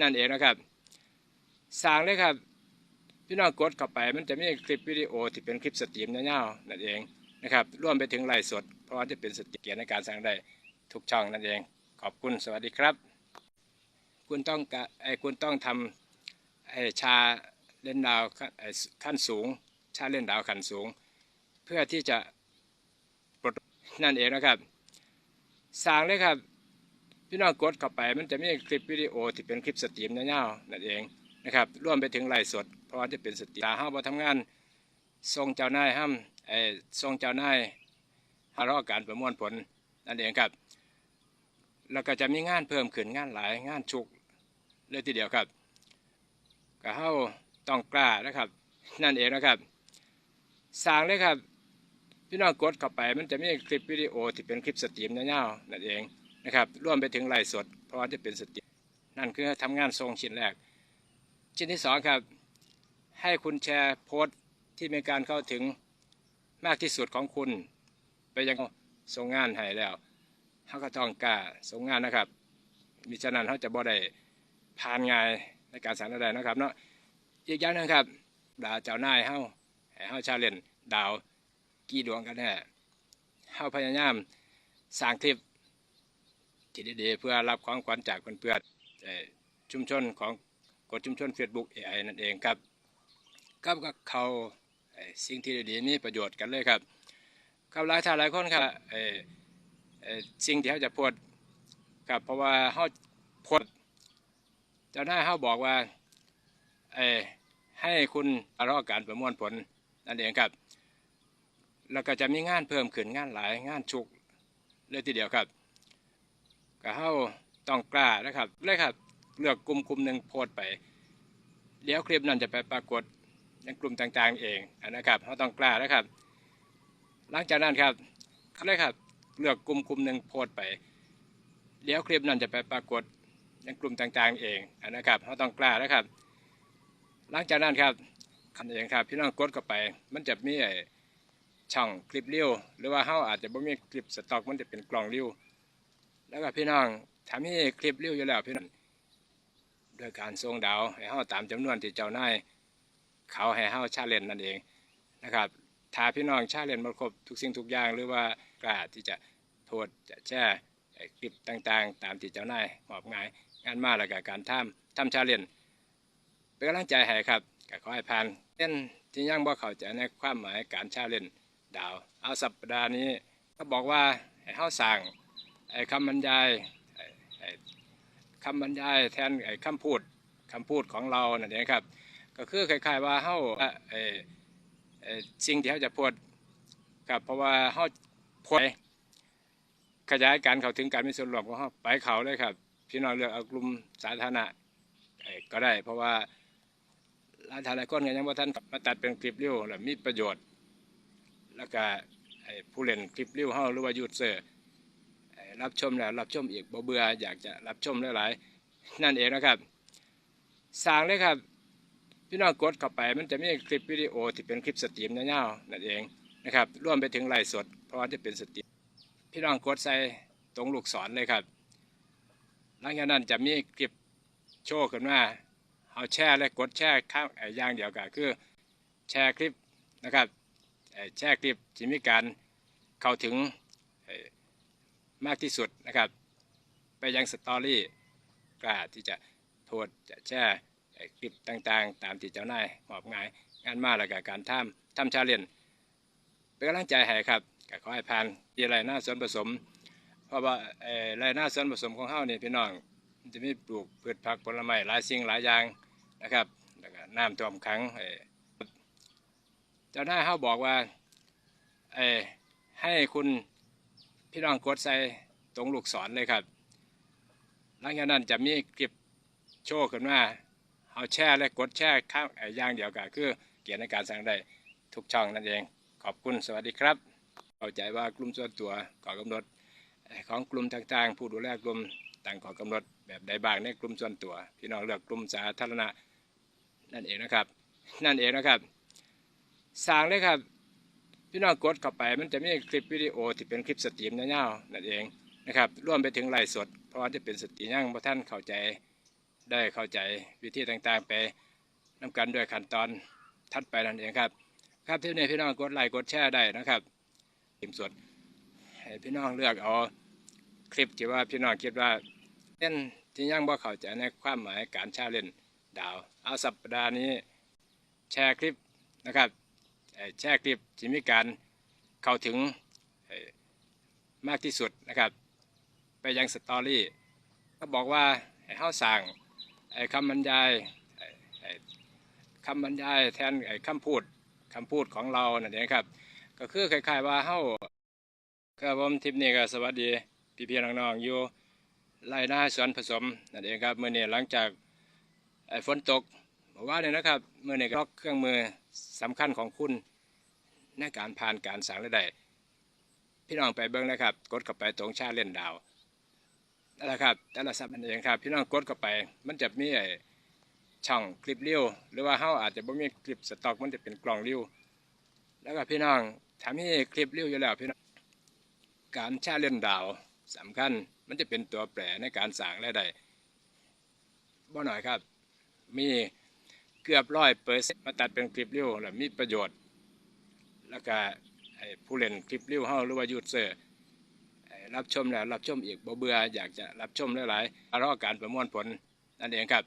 นั่นเองนะครับสั่งเลยครับพี่น้องกดเข้าไปมันจะมีคลิปวิดีโอที่เป็นคลิปสตรีมยาๆนั่นเองนะครับรวมไปถึงไลฟ์สด เพราะว่าจะเป็นสตรีมเกียรในการสั่งได้ทุกช่องนั่นเอง ขอบคุณสวัสดีครับ คุณต้องไอ้คุณต้องทำไอ้ชาเล่นดาวขั้นไอ้ขั้นสูง ชาเล่นดาวขั้นสูง เพื่อที่จะปลดนั่นเองนะครับสั่งเลยครับ พี่น้องกดเข้าไปมันจะมีคลิปวิดีโอที่เป็นคลิปสตรีมยาวๆนั่นเองนะครับร่วมไปถึงไลฟ์สด เพราะว่าจะเป็นสตรีมตาห้ามาทำงานส่งเจ้านายห้ามไอ้ส่งเจ้านายหารอการประมวลผลนั่นเองครับ แล้วก็จะมีงานเพิ่มขึ้นงานหลายงานชุกเลยทีเดียวครับก็เฮาต้องกล้านะครับ นั่นเองนะครับสั่งเลยครับพี่น้องกดเข้าไปมันจะมีคลิปวิดีโอที่เป็นคลิปสตรีมยาวๆนั่นเอง นะครับร่วมไปถึงไลฟ์สด เพราะว่าจะเป็นสตรีมนั่นคือทำงานทรงชิ้นแรก ชิ้นที่สองครับ ให้คุณแชร์โพสต์ที่มีการเข้าถึงมากที่สุดของคุณ ไปยังส่งงานให้แล้วเขาก็ต้องกล้าส่งงานนะครับ มิฉะนั้นเขาจะบ่ได้ผ่านงานในการสารใดนะครับเนาะอีกอย่างนึงครับดาวเจ้านายเฮาให้เฮาชาเลนดาวกี่ดวงกันแน่เฮาพยายามสร้างคลิป ที่ดีๆเพื่อรับของขวัญจากเพื่อนๆเอ่อชุมชนของกดชุมชน Facebook AI นั่นเองครับกับกับเขาสิ่งที่ดีๆมีประโยชน์กันเลยครับกับหลายท่านหลายคนครับสิ่งที่เขาจะพูดครับเพราะว่าเขาพูดเจ้านาเขาบอกว่าให้คุณรอการประมวลผลนั่นเองครับแล้วก็จะมีงานเพิ่มขึ้นงานหลายงานชุกเลยทีเดียวครับ ก็เฮาต้องกล้านะครับเลยครับเลือกกลุ่มกลุ่มหนึ่งโพสไปเดี๋ยวคลิปนั้นจะไปปรากฏในกลุ่มต่างๆเองนะครับเขาต้องกล้านะครับ หลังจากนั้นครับเลยครับเลือกกลุ่มกลุ่มหนึ่งโพสไปเดี๋ยวคลิปนั้นจะไปปรากฏในกลุ่มต่างๆเองนะครับเขาต้องกล้านะครับ หลังจากนั้นครับคันเองครับพี่น้องกดเข้าไป มันจะมีช่องคลิปเลี้ยวหรือว่าเขาอาจจะบ่มีคลิปสต็อกมันจะเป็นกล่องเลี้ยว แล้วก็พี่น้องถ้ามีคลิปเลี้ยวอยู่แล้วพี่น้องโดยการส่งดาวให้เขาตามจำนวนที่เจ้านายเขาให้เขาชาเลนนั่นเองนะครับถ้าพี่น้องชาเลนมาครบทุกสิ่งทุกอย่างหรือว่ากล้าที่จะโพสต์จะแชร์ไอ้คลิปต่างๆ ตามที่เจ้านายมอบหมายงานมาแล้วก็การทำทำชาเลนเป็นกำลังใจให้ครับก็ขอให้ผ่านเส้นที่ยังบ่เข้าใจในความหมายการชาเลนดาว เอาสัปดาห์นี้ก็บอกว่าให้เฮาสั่ง คำบรรยายคำบรรยายแทนไอ้คำพูดคำพูดของเรานั่นเองครับ ก็คือคล้ายๆว่าเฮาไอ้สิ่งที่เขาจะพูดครับเพราะว่าเฮาพูดขยายการเข้าถึงการมีส่วนร่วมของเฮาไปเขาเลยครับ พี่น้องเลือกเอากลุ่มสาธารณะก็ได้ เพราะว่าร้านทานหลายคนก็ยังว่าท่านมาตัดเป็นคลิปเรียวแล้วมีประโยชน์ แล้วก็ผู้เล่นคลิปเรียวเฮาหรือว่ายูทเซอร์เอ่อ รับชมแล้วรับชมอีกบ่เบื่ออยากจะรับชมหลายๆนั่นเองนะครับสั่งเลยครับพี่น้องกดเข้าไปมันจะมีคลิปวิดีโอที่เป็นคลิปสตรีมยาวๆนั่นเองนะครับร่วมไปถึงไลฟ์สด เพราะว่าจะเป็นสตรีมพี่น้องกดใส่ตรงลูกศรเลยครับ หลังจากนั้นจะมีคลิปโชว์ขึ้นมาเอาแชร์และกดแชร์ข้างอย่างเดียวกันคือแชร์คลิปนะครับแชร์คลิปที่มีการเข้าถึง มากที่สุดนะครับ ไปยังสตอรี่กล้าที่จะโพสต์จะแชร์คลิปต่างๆ ตามที่เจ้านายมอบหมายงานมาแล้วก็การทำทำชาเลนเป็นกำลังใจให้ครับก็ขอให้ผ่านที่ไรหน้าส่วนผสม เพราะว่าไอ้ไรหน้าส่วนผสมของเฮานี่พี่น้องจะมีปลูกพืชผักผลไม้หลายสิ่งหลายอย่างนะครับแล้วก็น้ำท่วมขังเจ้าหน้ายเขาบอกว่าให้คุณ พี่น้องกดใส่ตรงลูกศรเลยครับ หลังจากนั้นจะมีคลิปโชว์ขึ้นมาเอาแชร์และกดแชร์ข้างไอ้ย่างเดียวกันคือเกียรติในการสั่งได้ทุกช่องนั่นเอง ขอบคุณสวัสดีครับ เข้าใจว่ากลุ่มส่วนตัวขอกำหนดของกลุ่มต่างๆ ผู้ดูแลกลุ่มต่างขอกำหนดแบบใดบ้างในกลุ่มส่วนตัว พี่น้องเลือกกลุ่มสาธารณะนั่นเองนะครับ นั่นเองนะครับสั่งเลยครับ พี่น้องกดเข้าไปมันจะมีคลิปวิดีโอที่เป็นคลิปสตรีมยาวๆนั่นเองนะครับร่วมไปถึงไลฟ์สด เพราะว่าจะเป็นสตรีมยังพระท่านเข้าใจได้เข้าใจวิธีต่างๆ ไปนำกันด้วยขั้นตอนทัดไปนั่นเองครับ ครับที่นี่พี่น้องกดไลค์กดแชร์ได้นะครับทีมสดให้พี่น้องเลือกเอาคลิปที่ว่าพี่น้องคิดว่าเล่นที่ยังบ่เข้าใจในความหมายการแชาเล่นดาว เอาสัปดาห์นี้แชร์คลิปนะครับ แชร์คลิปที่มีการเข้าถึงมากที่สุดนะครับ ไปยังสตอรี่ก็บอกว่าให้เฮาสั่งไอ้คำบรรยายคำบรรยายแทนไอ้คำพูดคำพูดของเรานั่นเองครับ ก็คือคล้ายๆว่าเฮาครับผมทิปนี้ก็สวัสดีพี่ๆน้องๆอยู่ไร่นาสวนผสมนั่นเองครับเมื่อนี้หลังจากไอ้ฝนตกเมื่านนี้นะครับเมื่อนี้ก็ล็อกเครื่องมือสำคัญของคุณ ในการผ่านการสั่งรายได้พี่น้องไปเบิ่งนะครับ กดเข้าไปตรงชาเล่นดาวนั่นแหละครับแต่ละสับนั่นเองครับ พี่น้องกดเข้าไป มันจะมีช่องคลิปเลี้ยวหรือว่าเฮาอาจจะบ่มีคลิปสต็อกมันจะเป็นกล่องเลี้ยวแล้วก็พี่น้องถ้ามีคลิปเลี้ยวอยู่แล้วพี่น้องการชาเล่นดาวสำคัญมันจะเป็นตัวแปรในการสร้างรายได้บ่หน่อยครับ มีเกือบร้อยเปอร์เซ็นต์มาตัดเป็นคลิปเลี้ยวแล้วมีประโยชน์ แล้วก็ผู้เล่นคลิปเลี้วเฮาหรือว่ายูเซอร์รับชมแล้วรับชมอีกบ่เบื่ออยากจะรับชมหลายๆรอการประมวลผลนั่นเองครับ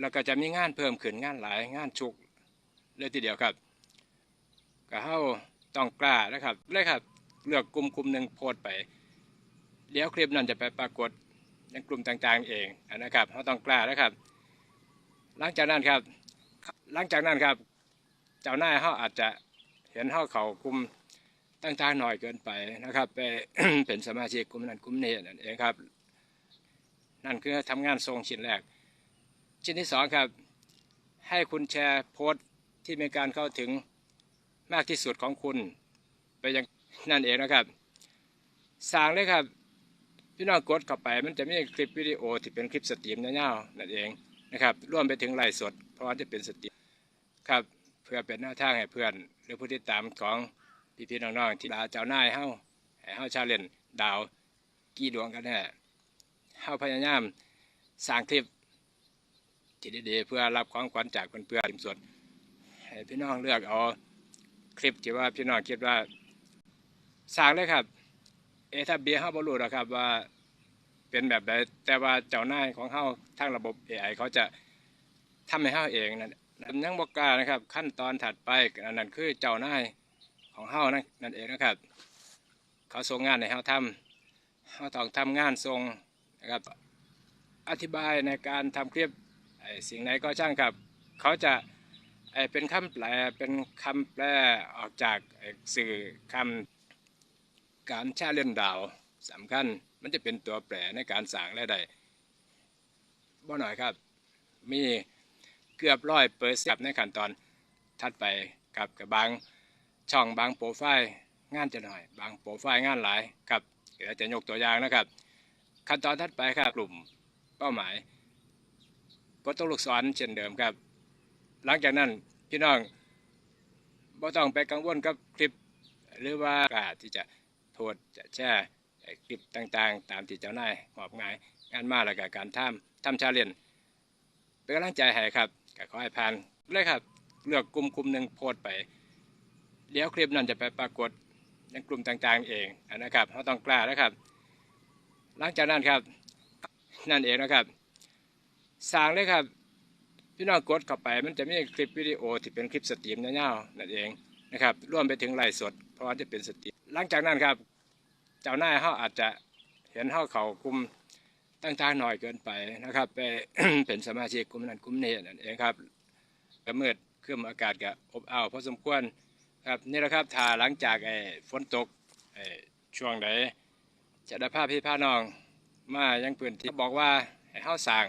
แล้วก็จะมีงานเพิ่มขึ้นงานหลายงานชุกเลยทีเดียวครับก็เฮาต้องกล้านะครับเลยครับเลือกกลุ่มกลุ่มหนึ่งโพสไปเดี๋ยวคลิปนั้นจะไปปรากฏในกลุ่มต่างๆเองนะครับเฮาต้องกล้านะครับ หลังจากนั้นครับ หลังจากนั้นครับ เจ้าหน้าเฮาอาจจะ เห็นเฮาเขากลุ่มต่างๆหน่อยเกินไปนะครับ ไปเป็นสมาชิกกลุ่มนั้นกลุ่มนี้นั่นเองครับ นั่นคือทำงานทรงชิ้นแรก ชิ้นที่สองครับ ให้คุณแชร์โพสต์ที่มีการเข้าถึงมากที่สุดของคุณ ไปยังนั่นเองนะครับสร้างเลยครับพี่น้องกดเข้าไปมันจะมีคลิปวิดีโอที่เป็นคลิปสตรีมยาวๆนั่นเองนะครับร่วมไปถึงไลฟ์สด เพราะว่าจะเป็นสตรีมครับเพื่อเป็นแนวทางให้เพื่อน หรือผู้ติดตามของพี่พี่น้องๆที่ลาเจ้านายเฮาให้เฮาชาเลนดาวกี่ดวงกันแน่เฮาพยายามสร้างคลิปที่ดีๆเพื่อรับของขวัญจากเพื่อนๆทีมสดให้พี่น้องเลือกเอาคลิปที่ว่าพี่น้องคิดว่าสร้างเลยครับเอถ้าเบียเฮาบรู้หรอกครับว่าเป็นแบบใดแต่ว่าเจ้านายของเฮาทางระบบ AI เขาจะทำให้เฮาเองนั่น ยังบ่กานะครับ ขั้นตอนถัดไปอันนั้นคือเจ้านายของเฮานั่นนั่นเองนะครับ เขาส่งงานให้เฮาทำเฮาต้องทำงานส่งนะครับ อธิบายในการทำคลิปสิ่งไหนก็ช่างครับ เขาจะเป็นคำแปลเป็นคำแปลออกจากสื่อคำการชาเล่นดาวสำคัญมันจะเป็นตัวแปรในการสร้างรายได้บ่หน่อยครับ มี เกือบร้อยเปอร์เซ็นต์ในขั้นตอนถัดไปกับกับบางช่องบางโปรไฟล์งานจะหน่อย บางโปรไฟล์งานหลายครับเดี๋ยวจะยกตัวอย่างนะครับ ขั้นตอนถัดไปครับกลุ่มเป้าหมายก็ต้องลูกศรเช่นเดิมครับ หลังจากนั้นพี่น้องบ่ต้องไปกังวลกับคลิป หรือว่ากาที่จะโพสต์จะแชร์คลิปต่างๆ ตามที่เจ้านายมอบหมายงานมาแล้วก็การทำทำชาเลนเป็นกำลังใจให้ครับ ก็ขอให้ผ่านเลยครับเลือกกลุ่มกลุ่มหนึ่งโพสไปเดี๋ยวคลิปนั้นจะไปปรากฏในกลุ่มต่างๆเองอันะครับเราต้องกล้านะครับ หลังจากนั้นครับนั่นเองนะครับสร้างเลยครับพี่น้องกดเข้าไปมันจะมีคลิปวิดีโอที่เป็นคลิปสตรีมยาวๆนั่นเองนะครับรวมไปถึงไลฟ์สด เพราะว่าจะเป็นสตรีมหลังจากนั้นครับ เจ้าหน้าเขาอาจจะเห็นเขาเขากลุ่ม ต่างๆหน่อยเกินไปนะครับ ไปเป็นสมาชิกกลุ่มนั้นกลุ่มนี้นั่นเองครับก็มืดเครื่องอากาศก็อบอ้าวพอสมควรครับนี่แหละครับถ้าหลังจากไอ้ฝนตกไอ้ช่วงใดจะได้ภาพพี่พาน้อง มายังพื้นที่บอกว่าให้เฮาสั่ง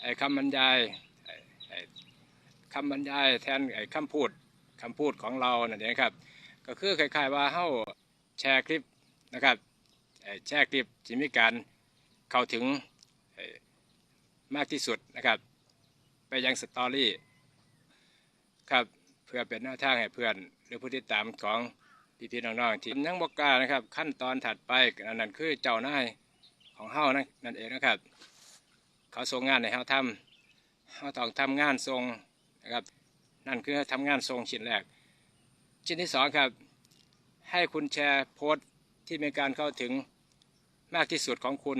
ไอ้คำบรรยายไอ้คำบรรยายแทนไอ้คำพูดคำพูดของเรานั่นเองครับ ก็คือคล้ายๆว่าเฮาแชร์คลิปนะครับแชร์คลิปที่มีการ เข้าถึงมากที่สุดนะครับ ไปยังสตอรี่ครับเพื่อเป็นแนวทางให้เพื่อน หรือผู้ติดตามของพี่ๆน้องๆที่ยังบอกกานะครับ ขั้นตอนถัดไปนนั้นคือเจ้านายของเฮานั่นนั่นเองนะครับ เขาส่งงานให้เฮาทำเฮาต้องทำงานส่งนะครับ นั่นคือทำงานส่งชิ้นแรก ชิ้นที่สองครับ ให้คุณแชร์โพสต์ที่มีการเข้าถึงมากที่สุดของคุณ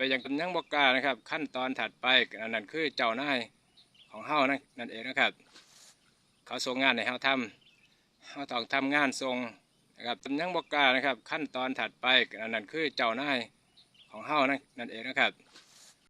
ไปยังยังบอกกานะครับ ขั้นตอนถัดไปอันนั้นคือเจ้านายของเฮานั่นนั่นเองนะครับ เขาส่งงานให้เฮาทำเฮาต้องทำงานส่งนะครับยังบอกกานะครับ ขั้นตอนถัดไปอันนั้นคือเจ้านายของเฮานั่นนั่นเองนะครับ